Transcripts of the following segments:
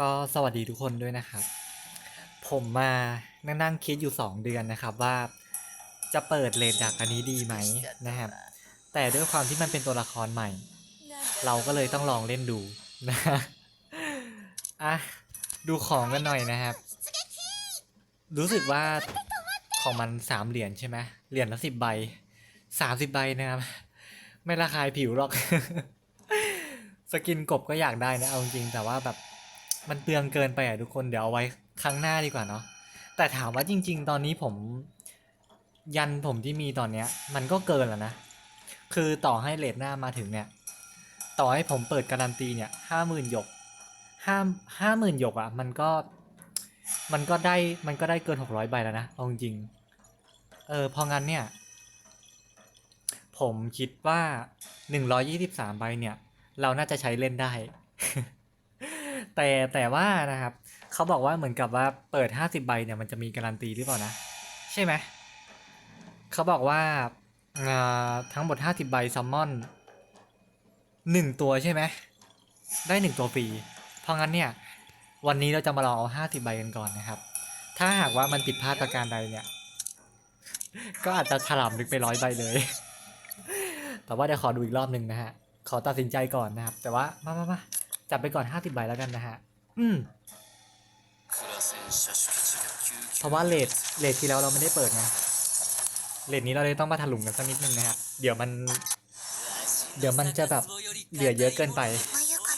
ก็สวัสดีทุกคนด้วยนะครับ ผมมานั่งนั่งคิดอยู่ 2 เดือนนะครับว่าจะเปิดเลดดักอันนี้ดีไหมนะครับ แต่ด้วยความที่มันเป็นตัวละครใหม่ เราก็เลยต้องลองเล่นดูนะอะดูของกันหน่อยนะครับ รู้สึกว่าของมันสามเหรียญใช่ไหมเหรียญละสิบใบสามสิบใบนะครับ ไม่ระคายผิวหรอก สกินกบก็อยากได้นะเอาจริงแต่ว่าแบบ มันเปลืองเกินไปอะทุกคนเดี๋ยวเอาไว้ครั้งหน้าดีกว่าเนาะแต่ถามว่าจริง ๆ ตอนนี้ผมยันผมที่มีตอนเนี้ย มันก็เกินแล้วนะ คือต่อให้เลทหน้ามาถึงเนี่ย ต่อให้ผมเปิดการันตีเนี่ยห้าหมื่นหยกห้าห้าหมื่นหยกอะ่ะ มันก็ มันก็ได้มันก็ได้เกินหกร้อยใบแล้วนะเอาจริงเออพองั้นเนี่ย ผมคิดว่าหนึ่งร้อยี่สิบสามใบเนี่ย เราน่าจะใช้เล่นได้ แต่แต่ว่านะครับเขาบอกว่าเหมือนกับว่าเปิดห้าสิบใบเนี่ยมันจะมีการันตีหรือเปล่านะ ใช่ไหมเขาบอกว่าทั้งหมดห้าสิบใบซัมมอนหนึ่งตัวใช่ไหมได้หนึ่งตัวฟรีเพราะงั้นเนี่ยวันนี้เราจะมาลองเอาห้าสิบใบกันก่อนนะครับ ถ้าหากว่ามันผิดพลาดประการใดเนี่ย ก็อาจจะถล่มลึกไปร้อยใบเลย แต่ว่าเดี๋ยวขอดูอีกรอบหนึ่งนะฮะขอตัดสินใจก่อนนะครับ แต่ว่ามามามา จับไปก่อน 50 ใบแล้วกันนะฮะ อืม เพราะว่าเลทเลทที่แล้วเราไม่ได้เปิดไงเลทนี้เราเลยต้องมาถลุงกันสักนิดนึงนะฮะ เดี๋ยวมัน เดี๋ยวมันจะแบบเหลือเยอะเกินไป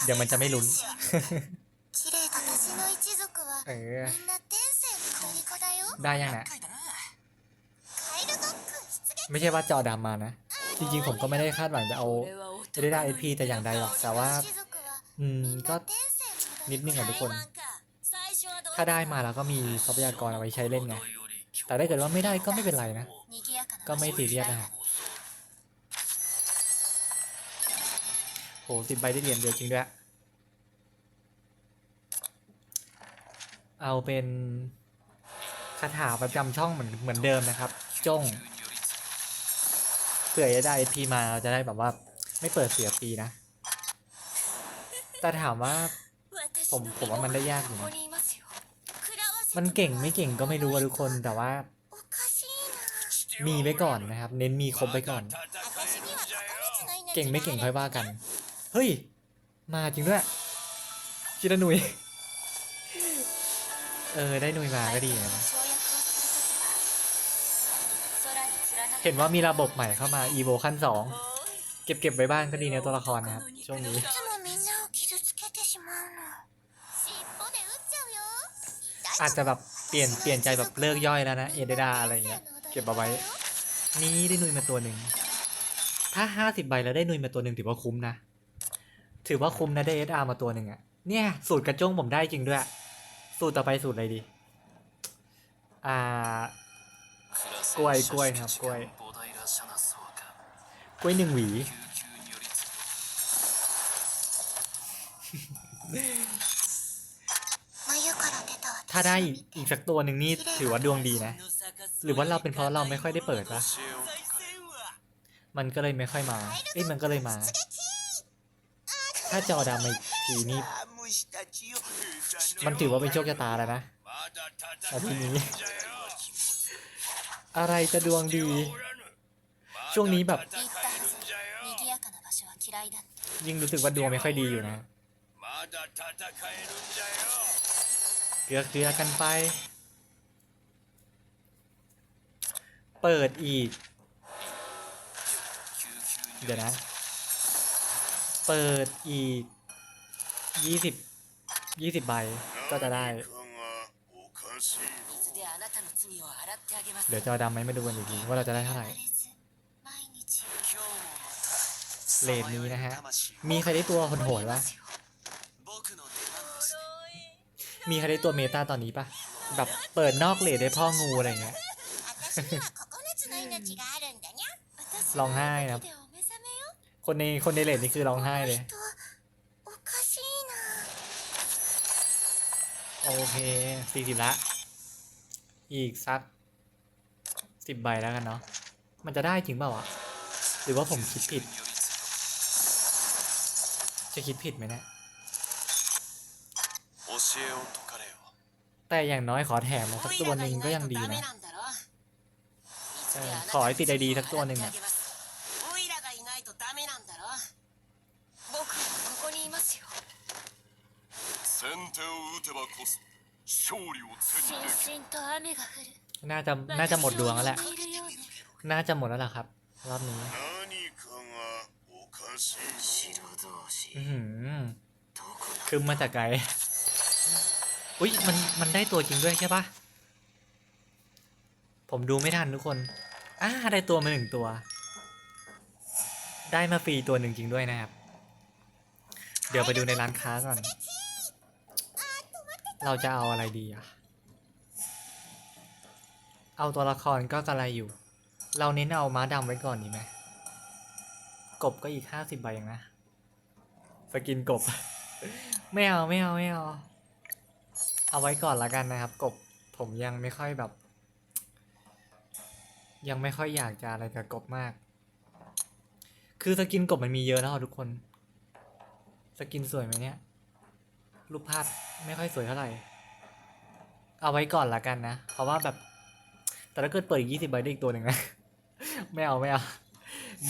เดี๋ยวมันจะไม่ลุ้น เออ ได้ยังนะไม่ใช่ว่าจอดามานะ จริงๆผมก็ไม่ได้คาดหวังจะเอาจะได้ได้เอพีแต่อย่างใดหรอก แต่ว่า อืมก็นิดนึงอะทุกคน ถ้าได้มาแล้วก็มีทรัพยากรเอาไว้ใช้เล่นไง แต่ถ้าเกิดว่าไม่ได้ก็ไม่เป็นไรนะ ก็ไม่ตีเรียสนะโหสิบใบได้เหรียญเดียวจริงด้วย เอาเป็นคาถาประจำช่องเหมือนเหมือนเดิมนะครับ จ้งเผื่อจะได้พีมาเราจะได้แบบว่า ไม่เปิดเสียปีนะ แต่ถามว่าผมผมว่ามันได้ยากอยู่นะมันเก่งไม่เก่งก็ไม่รู้อะทุกคนแต่ว่า มีไว้ก่อนนะครับ เน้นมีครบไปก่อน เก่งไม่เก่งค่อยว่ากัน เฮ้ย มาจริงด้วยชิดาหนุย เออได้หนุยมาก็ดีนะ เห็นว่ามีระบบใหม่เข้ามาอีโวขั้นสองเก็บเก็บไว้บ้างก็ดีนะตัวละครนะครับช่วงนี้ อาจจะแบบเปลี่ยนเปลี่ยนใจแบบเลิกย่อยแล้วนะเอเดดาอะไรเงี้ยเก็บเอาไว้ นี่ได้นุยมาตัวหนึ่งถ้าห้าสิบใบแล้วได้นุยมาตัวหนึ่งถือว่าคุ้มนะ ถือว่าคุ้มนะได้เอสอาร์มาตัวหนึ่งอะเนี่ย สูตรกระจงผมได้จริงด้วย สูตรต่อไปสูตรอะไรดี อ่ากล้วยกล้วยครับกล้วยกล้วยหนึ่งหวี ถ้าได้อีกสักตัวหนึ่งนี่ถือว่าดวงดีนะ หรือว่าเราเป็นเพราะเราไม่ค่อยได้เปิดปะมันก็เลยไม่ค่อยมา เอ้ยมันก็เลยมา ถ้าจอดำอีกทีนี้มันถือว่าเป็นโชคชะตาแล้วนะทีนี้ อะไรจะดวงดี ช่วงนี้แบบ ยิ่งรู้สึกว่าดวงไม่ค่อยดีอยู่นะ เกลือเกลือกันไป เปิดอีก เดี๋ยวนะ เปิดอีกยี่สิบยี่สิบใบก็จะได้ เดี๋ยวจะดำไหมม่ดูกันอีกทีว่าเราจะได้เท่าไหร่เลนนี้นะฮะ มีใครได้ตัวโหดๆวะ มีใครได้ตัวเมตาตอนนี้ปะแบบเปิดนอกเลดได้พ่องูอะไรเงี้ยร้องไห้นะคนในคนในเลดนี่คือร้องไห้เลย โอเคสี่สิบละ อีกสักสิบใบแล้วกันเนาะมันจะได้จริงเปล่าวะ หรือว่าผมคิดผิด จะคิดผิดไหมเนะี่ย แต่อย่างน้อยขอแถมมาสักตัวหนึ่งก็ยังดีนะขอให้ติดไอดีสักตัวหนึ่งเนี่ยน่าจะน่าจะหมดดวงแล้วแหละ น่าจะหมดแล้วล่ะครับ รอบนี้คือมาจากไกล อุ้ยมันมันได้ตัวจริงด้วยใช่ปะผมดูไม่ทันทุกคนอ่าได้ตัวมาหนึ่งตัว ได้มาฟรีตัวหนึ่งจริงด้วยนะครับ เดี๋ยวไปดูในร้านค้าก่อน เราจะเอาอะไรดีอะเอาตัวละครก็กระไรอยู่ เราเน้นเอาม้าดำไว้ก่อนดีไหมกบก็อีกห้าสิบใบเองนะ สกินกบ ไม่เอาไม่เอาไม่เอา เอาไว้ก่อนละกันนะครับ กบผมยังไม่ค่อยแบบ ยังไม่ค่อยอยากจะอะไรกับกบมาก คือสกินกบมันมีเยอะแล้วทุกคน สกินสวยไหมเนี่ย รูปภาพไม่ค่อยสวยเท่าไหร่ เอาไว้ก่อนละกันนะ เพราะว่าแบบ แต่ถ้าเกิดเปิดอีกยี่สิบใบได้อีกตัวหนึ่งนะ ไม่เอาไม่เอา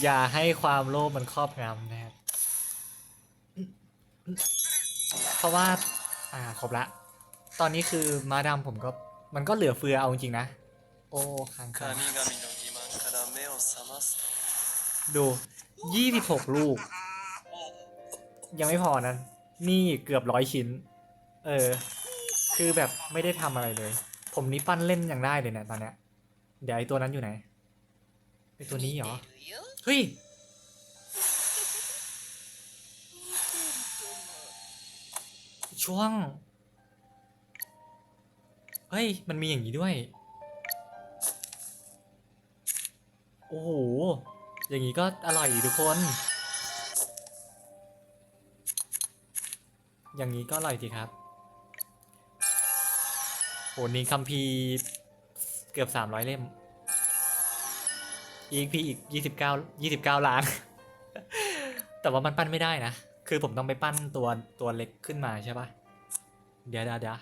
อย่าให้ความโลภมันครอบงำนะครับ เพราะว่า อ่า ครบละ ตอนนี้คือมาดามผมก็มันก็เหลือเฟือเอาจริงนะ โอ้คังคาดูยี่สิบหกลูก ยังไม่พอนะนี่เกือบร้อยชิ้น เออ คือแบบไม่ได้ทำอะไรเลย ผมนี่ปั้นเล่นอย่างได้เลยเนะี่ยตอนเนี้ยเดี๋ยวไอตัวนั้นอยู่ไหนไอตัวนี้เหรอ เฮ้ยช่วง เฮ้ย มันมีอย่างนี้ด้วย โอ้โห อย่างนี้ก็อร่อยทุกคน อย่างนี้ก็อร่อยดีครับโหนี่คัมภีร์เกือบสามร้อยเล่ม EXP อีกยี่สิบเก้ายี่สิบเก้าล้าน แต่ว่ามันปั้นไม่ได้นะ คือผมต้องไปปั้นตัวตัวเล็กขึ้นมาใช่ปะเดี๋ยวเดี๋ยว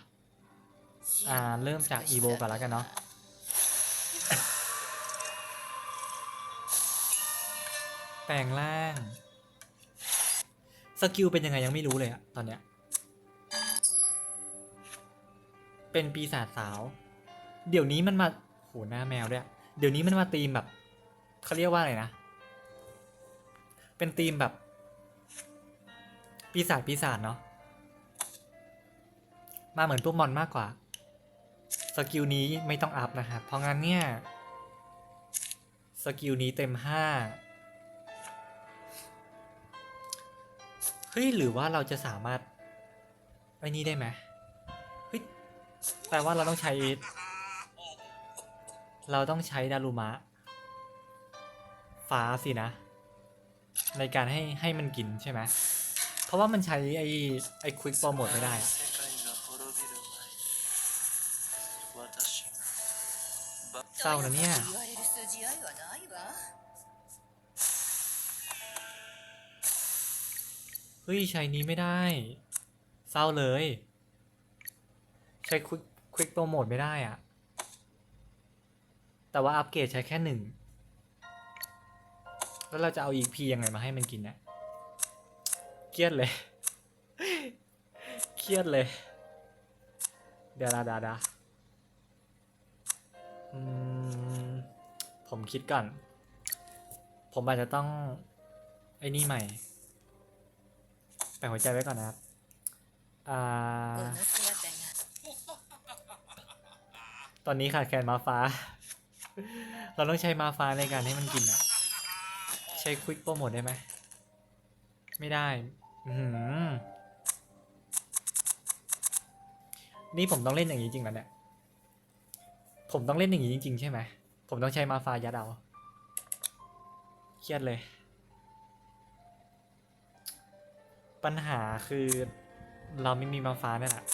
อ่าเริ่มจาก EVO ก่อนแล้วกันเนาะแปลงร่าง สกิลเป็นยังไงยังไม่รู้เลยอะตอนเนี้ย เป็นปีศาจสาว เดี๋ยวนี้มันมาโหหน้าแมวด้วย เดี๋ยวนี้มันมาตีมแบบเขาเรียกว่าอะไรนะ เป็นตีมแบบ ปีศาจปีศาจเนาะ มาเหมือนพวกมอนมากกว่า สกิลนี้ไม่ต้องอัพนะครับ เพราะงั้นเนี่ย สกิลนี้เต็มห้าเฮ้ยหรือว่าเราจะสามารถไอ้นี่ได้ไหมเฮ้ยแปลว่าเราต้องใช้ เราต้องใช้ดารุมะ ฟ้าสินะ ในการให้ให้มันกินใช่ไหมเพราะว่ามันใช้ไอ้ไอ้ควิกโปรโมทไม่ได้ เศร้านะเนี่ยเฮ้ยใช้นี้ไม่ได้ เศร้าเลย ใช้ควิควิกโปรโมทไม่ได้อะแต่ว่าอัปเกรดใช้แค่หนึ่ง แล้วเราจะเอาอีกพียังไงมาให้มันกินเนี่ยเครียดเลย เครียดเลย เดี๋ดาดาดา ผมคิดก่อน ผมอาจจะต้อง ไอ้นี่ใหม่แปะหัวใจไว้ก่อนนะครับ อ่า ตอนนี้ขาดแคลนมาฟ้า เราต้องใช้มาฟ้าในการให้มันกินอะใช้ควิกโปรโมทได้ไหม ไม่ได้ อืมนี่ผมต้องเล่นอย่างนี้จริงแล้วเนี่ย ผมต้องเล่นอย่างนี้จริง ๆ ใช่ไหม ผมต้องใช้มาฟ้ายัดเอาเครียดเลย ปัญหาคือ เราไม่มีมาฟ้านี่แหละ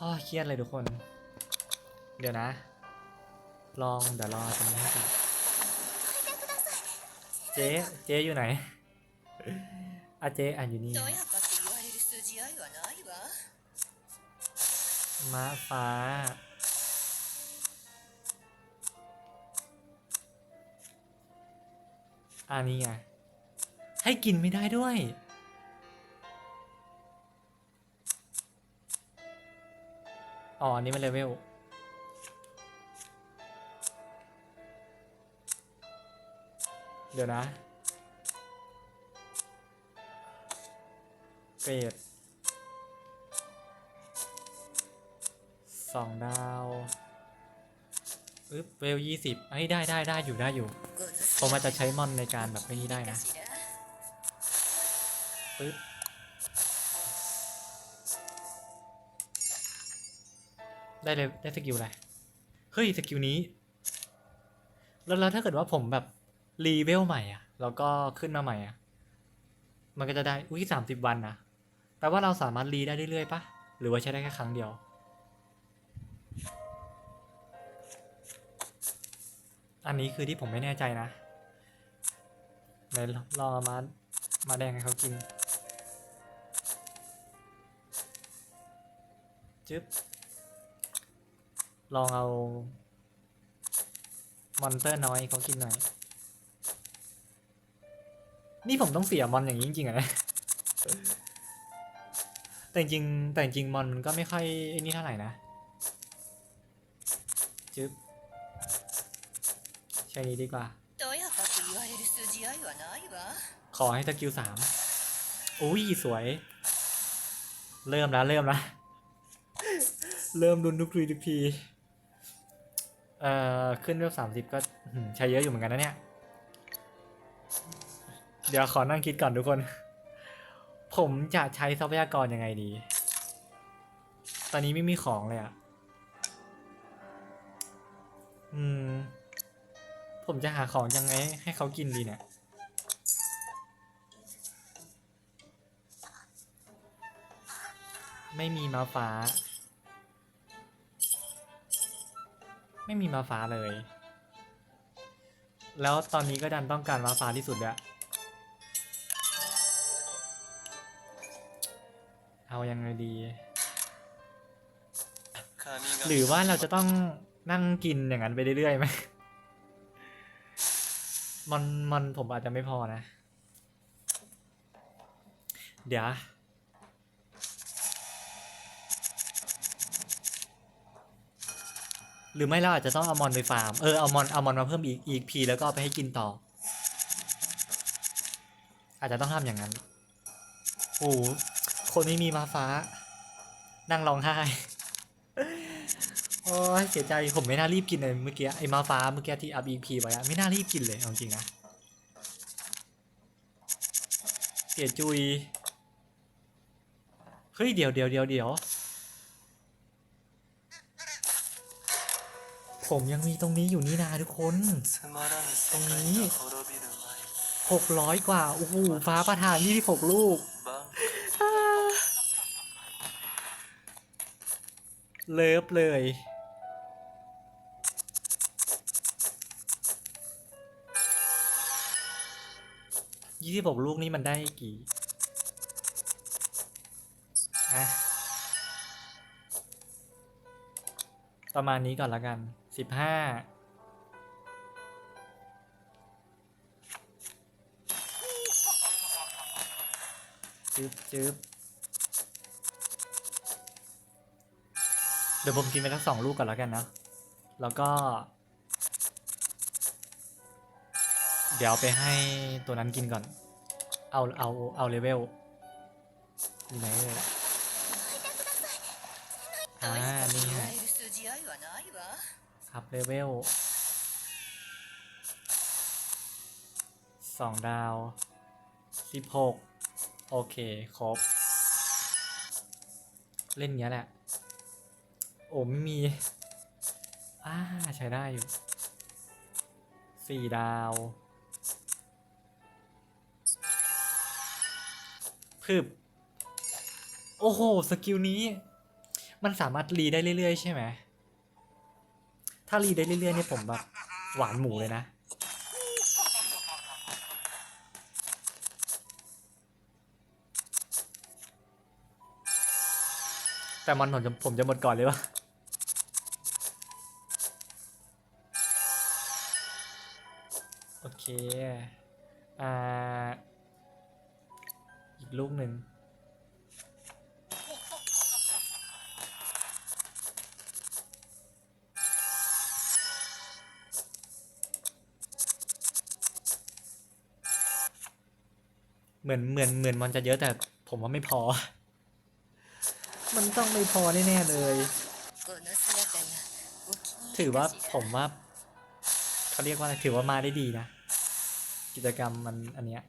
อ้อเครียดเลยทุกคน เดี๋ยวนะ ลองเดี๋ยวรอตรงนี้ก่อนเจ๊เจ๊อยู่ไหนอาเจ๊อ่านอยู่นี่มาฟ้า อันนี้ไงให้กินไม่ได้ด้วย อ๋อ อันนี้มันเลเวล เดี๋ยวนะเกรดสองดาวอึ๊บเวลยี่สิบเฮ้ยได้ได้ได้อยู่ได้อยู่ผมอาจจะใช้มอนในการแบบนี้ได้นะปึ๊บได้เลยได้สกิลอะไร เฮ้ย สกิลนี้ แล้วแล้วถ้าเกิดว่าผมแบบ รีเวลใหม่อะ แล้วก็ขึ้นมาใหม่อะ มันก็จะได้ อุ้ยสามสิบวันนะแปลว่าเราสามารถรีได้เรื่อยๆปะหรือว่าใช้ได้แค่ครั้งเดียว อันนี้คือที่ผมไม่แน่ใจนะไหนลองเอมา มาแดงให้เขากิน จึ๊บ ลองเอา มอนเตอร์น้อยเขากินหน่อย นี่ผมต้องเสียมอนอย่างนี้จริงๆนะแต่จริงแต่จริงมอนมันก็ไม่ค่อยอนี่เท่าไหร่นะจึ๊บใช้นี้ดีกว่า ขอให้ตะกิวสามอุ้ยสวย เริ่มแล้วเริ่มแล้วเริ่มรุนทุกรีดพีเอ่อ ขึ้นเวลสามสิบก็ใช้เยอะอยู่เหมือนกันนะเนี่ย เดี๋ยวขอนั่งคิดก่อนทุกคน ผมจะใช้ทรัพยากรยังไงดี ตอนนี้ไม่มีของเลยอะอืม ผมจะหาของยังไง ให้เขากินดีเนี่ย ไม่มีมาฟ้า ไม่มีมาฟ้าเลย แล้วตอนนี้ก็ดันต้องการมาฟ้าที่สุดแล้ว เอายังไงดี神々หรือว่าเราจะต้องนั่งกินอย่างนั้นไปเรื่อยๆไหมมันมันผมอาจจะไม่พอนะ เดี๋ยว หรือไม่เราอาจจะต้องเอามอนไปฟาร์ม เออเอามอนเอามอนมาเพิ่มอีกอีกพีแล้วก็เอาไปให้กินต่อ อาจจะต้องทำอย่างนั้น โอ้โห คนไม่มีมาฟ้า นั่งร้องไห้โอ้ยเสียใจผมไม่น่ารีบกินเลยเมื่อกี้ไอ้มาฟ้าเมื่อกี้ที่อัพอีพีไว้อะไม่น่ารีบกินเลยเอาจริงนะเสียจุยเฮ้ยเดี๋ยวเดี๋ยวเดี๋ยวเดี๋ยวผมยังมีตรงนี้อยู่นี่นาทุกคน ตรงนี้หกร้อยกว่าโอ้โหฟ้าประทานยี่สิบหกลูก เลิฟเลย ยี่สิบหกลูกนี่มันได้กี่อะประมาณนี้ก่อนละกันสิบห้าจึ๊บจึ๊บ ดี๋ยวผมกินไปทั้งสองลูกก่อนแล้วกันนะ แล้วก็ เดี๋ยวไปให้ตัวนั้นกินก่อน เอา เอา เอาเลเวลที่ไหนเลยอ่า นี่ฮะอับเลเวลสองดาวสิบหกโอเค ครบ เล่นเงี้ยแหละ โอ้ไม่มีอ่าใช้ได้อยู่สี่ดาวพึบโอ้โห สกิลนี้ มันสามารถรีได้เรื่อยๆ ใช่ไหม ถ้ารีได้เรื่อยๆเนี่ยผมแบบหวานหมูเลยนะ แต่มันผมจะผมจะหมดก่อนเลยวะ อ่า อีกลูกหนึ่งเหมือนเหมือนเหมือนมันจะเยอะแต่ผมว่าไม่พอ มันต้องไม่พอแน่เลย ถือว่าผมว่าเขาเรียกว่าอะไรถือว่ามาได้ดีนะ กิจกรรมมันอันเนี้ย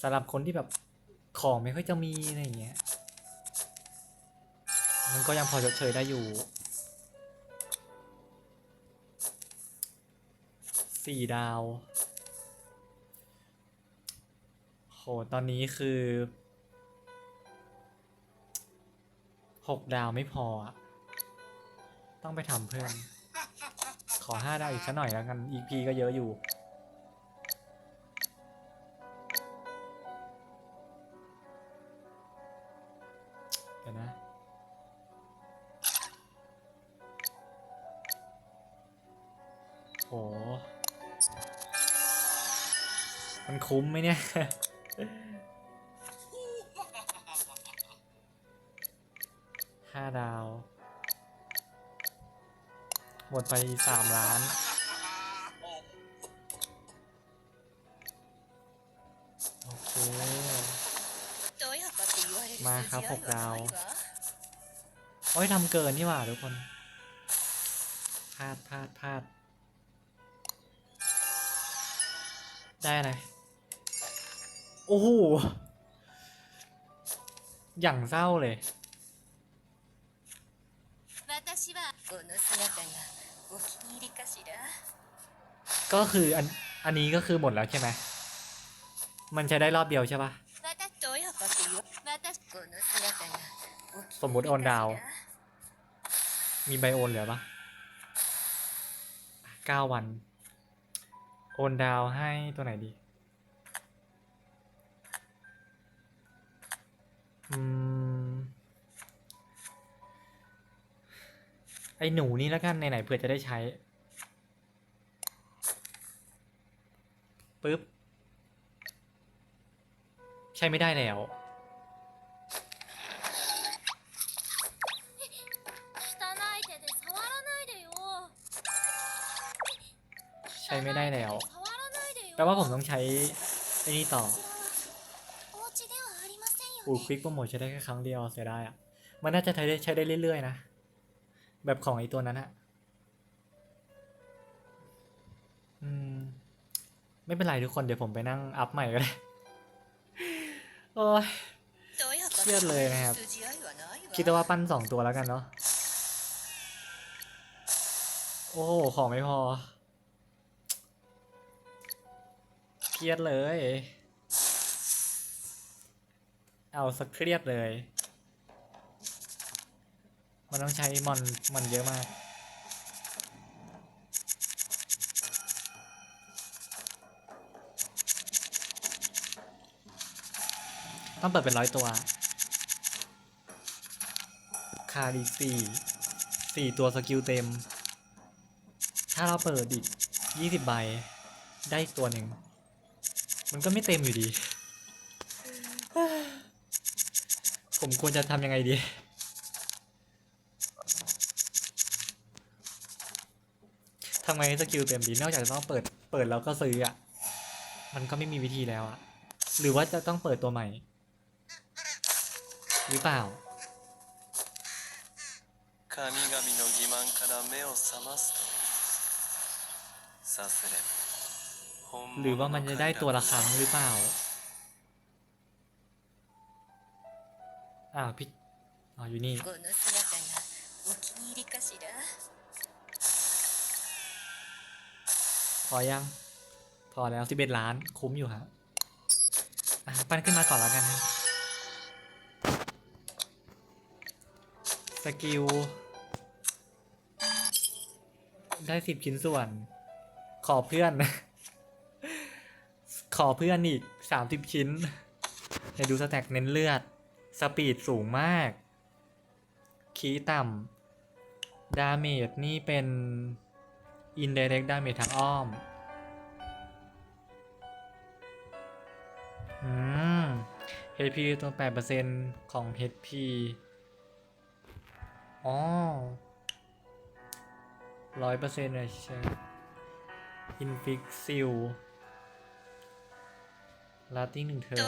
สำหรับคนที่แบบของไม่ค่อยจะมีอะไรอย่างเงี้ย มันก็ยังพอชดเชยได้อยู่สี่ดาว โห ตอนนี้คือหกดาวไม่พอ ต้องไปทำเพิ่ม อห้าดาวอีกสักหน่อยแล้วกัน EP ก็เยอะอยู่ เดี๋ยวนะโห มันคุ้มไหมเนี่ยห้าดาว หมดไปสามล้าน โอเค とやかく言われるまあ筋合いはครับないわ โอ้ยทำเกินนี่หว่าทุกคน พลาดพลาดพลาด ได้อะไร โอ้โห อย่างเศร้าเลย 私はこの姿が お気に入りかしら ก็คืออัน อันนี้ก็คือหมดแล้วใช่ไหม มันใช้ได้รอบเดียวใช่ปะ 私とやかく言わ私この姿がお気 สม に มุ 入 ติ り โอนดาว かしら มีไบโอนเหลือปะเก้าวัน โอนดาวให้ตัวไหนดี อืม ไอหนูนี่แล้วกันไหนๆเผื่อจะได้ใช้ปึ๊บ ใช้ไม่ได้แล้ว ใช้ไม่ได้แล้วแปลว่าผมต้องใช้ไอ้นี่ต่ออูควิกโปรโมทใช้ได้แค่ครั้งเดียวเสียได้อะมันน่าจะใช้ได้ใช้ได้เรื่อยๆนะ แบบของไอ้ตัวนั้นฮะอืม ไม่เป็นไรทุกคนเดี๋ยวผมไปนั่งอัพใหม่ก็ได้ โอ้ยเครียดเลยนะครับ คิดว่าปั้นสองตัวแล้วกันเนาะ โอ้ของไม่พอ เครียดเลย เอาสักเครียดเลย มันต้องใช้มอนมันเยอะมาก ต้องเปิดเป็นร้อยตัว คาดีสี่สี่ตัวสกิลเต็ม ถ้าเราเปิดอีกยี่สิบใบ ได้ตัวหนึ่ง มันก็ไม่เต็มอยู่ดี ผมควรจะทำยังไงดี ทำไงให้สกิลเต็มดี นอกจากจะต้องเปิด เปิดแล้วก็ซื้ออ่ะ มันก็ไม่มีวิธีแล้วอ่ะ หรือว่าจะต้องเปิดตัวใหม่ หรือเปล่า 神々の欺瞞から目を覚ますとさすれば本 หรือ 物 ว่า の มันจะได้ตัวละครั้งหรือเปล่า อ้าวพี่อ๋ออยู่นี่ พอยัง พอแล้วสิบเอ็ดล้านคุ้มอยู่ฮะปั้นขึ้นมาก่อนแล้วกันนะกิล ได้สิบชิ้นส่วน ขอเพื่อน ขอเพื่อนอีกสามสิบชิ้นให้ดูสแต็กเน้นเลือด สปีดสูงมาก คีย์ต่ำดาเมจนี่เป็น indirect damage ทางอ้อม อืม HP ตรง 8%ของ HP อ๋อร้อยเปอร์เซ็นเลยใช่อินฟิกซิลลาติ้งหนึ่งเธอ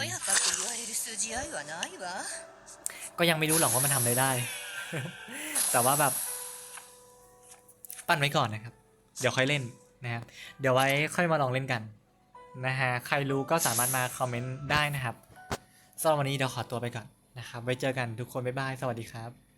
ก็ยังไม่รู้หรอกว่ามันทำอะไรได้ แต่ว่าแบบ ปั้นไว้ก่อนนะครับ เดี๋ยวค่อยเล่นนะครับเดี๋ยวไว้ค่อยมาลองเล่นกันนะฮะใครรู้ก็สามารถมาคอมเมนต์ได้นะครับสำหรับวันนี้เดี๋ยวขอตัวไปก่อนนะครับไว้เจอกันทุกคนบ๊ายบายสวัสดีครับ